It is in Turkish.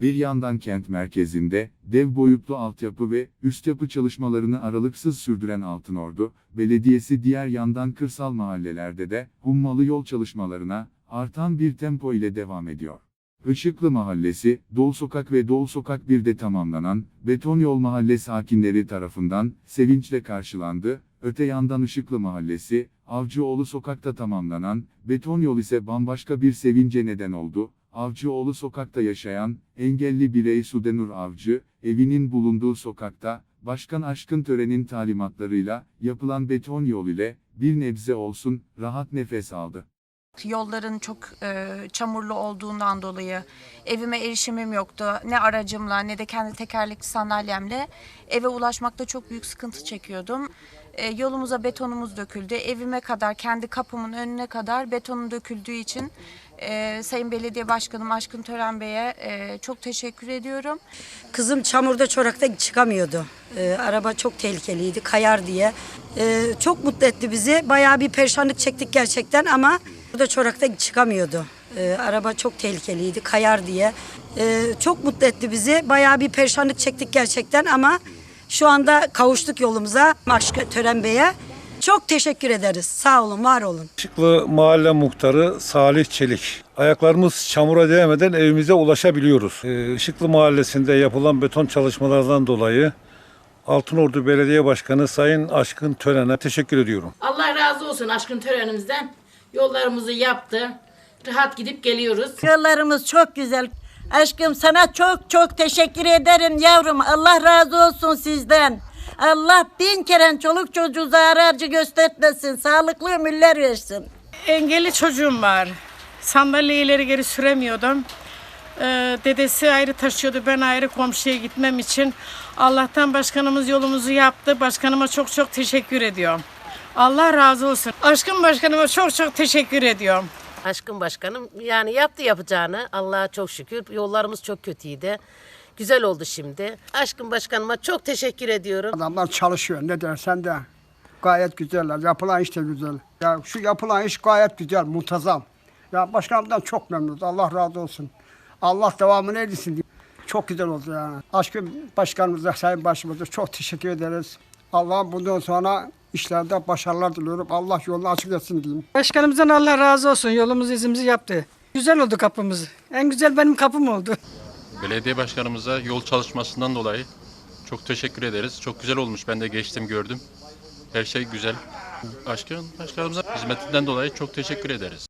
Bir yandan kent merkezinde, dev boyutlu altyapı ve üst yapı çalışmalarını aralıksız sürdüren Altınordu, Belediyesi diğer yandan kırsal mahallelerde de, hummalı yol çalışmalarına, artan bir tempo ile devam ediyor. Işıklı Mahallesi, Dol Sokak ve Dol Sokak 1'de tamamlanan, beton yol mahalle sakinleri tarafından, sevinçle karşılandı, öte yandan Işıklı Mahallesi, Avcıoğlu Sokak'ta tamamlanan, beton yol ise bambaşka bir sevince neden oldu, Avcıoğlu Sokak'ta yaşayan, engelli birey Sudenur Avcı, evinin bulunduğu sokakta, Başkan Aşkın Tören'in talimatlarıyla, yapılan beton yol ile, bir nebze olsun, rahat nefes aldı. Yolların çok e, çamurlu olduğundan dolayı evime erişimim yoktu. Ne aracımla ne de kendi tekerlekli sandalyemle eve ulaşmakta çok büyük sıkıntı çekiyordum. E, yolumuza betonumuz döküldü. Evime kadar, kendi kapımın önüne kadar betonun döküldüğü için e, Sayın Belediye Başkanım Aşkın Tören Bey'e e, çok teşekkür ediyorum. Kızım çamurda çorakta çıkamıyordu. Ee, araba çok tehlikeliydi, kayar diye. Ee, çok mutlu etti bizi. Bayağı bir perişanlık çektik gerçekten ama burada çorakta çıkamıyordu. Ee, araba çok tehlikeliydi, kayar diye. Ee, çok mutlu etti bizi. Bayağı bir perişanlık çektik gerçekten ama şu anda kavuştuk yolumuza. Aşkı Tören Bey'e. Çok teşekkür ederiz. Sağ olun, var olun. Işıklı Mahalle Muhtarı Salih Çelik. Ayaklarımız çamura değmeden evimize ulaşabiliyoruz. Ee, Işıklı Mahallesi'nde yapılan beton çalışmalardan dolayı Altınordu Belediye Başkanı Sayın Aşkın Tören'e teşekkür ediyorum. Allah razı olsun aşkın törenimizden. Yollarımızı yaptı. Rahat gidip geliyoruz. Yollarımız çok güzel. Aşkım sana çok çok teşekkür ederim yavrum. Allah razı olsun sizden. Allah bin kere çoluk çocuğu zararcı göstermesin. Sağlıklı ömürler versin. Engelli çocuğum var. Sandalyeyi ileri geri süremiyordum. Ee, dedesi ayrı taşıyordu. Ben ayrı komşuya gitmem için. Allah'tan başkanımız yolumuzu yaptı. Başkanıma çok çok teşekkür ediyorum. Allah razı olsun. Aşkın başkanıma çok çok teşekkür ediyorum. Aşkın başkanım yani yaptı yapacağını Allah'a çok şükür. Yollarımız çok kötüydü. Güzel oldu şimdi. Aşkın başkanıma çok teşekkür ediyorum. Adamlar çalışıyor ne dersen de gayet güzeller. Yapılan iş de güzel. Ya şu yapılan iş gayet güzel, muntazam. Ya başkanımdan çok memnunuz. Allah razı olsun. Allah devamını edilsin diye. Çok güzel oldu yani. Aşkın başkanımıza, sayın başımıza çok teşekkür ederiz. Allah'ım bundan sonra işlerde başarılar diliyorum. Allah yolunu açık etsin diyeyim. Başkanımızdan Allah razı olsun. Yolumuzu izimizi yaptı. Güzel oldu kapımız. En güzel benim kapım oldu. Belediye başkanımıza yol çalışmasından dolayı çok teşekkür ederiz. Çok güzel olmuş. Ben de geçtim gördüm. Her şey güzel. Başkan başkanımıza hizmetinden dolayı çok teşekkür ederiz.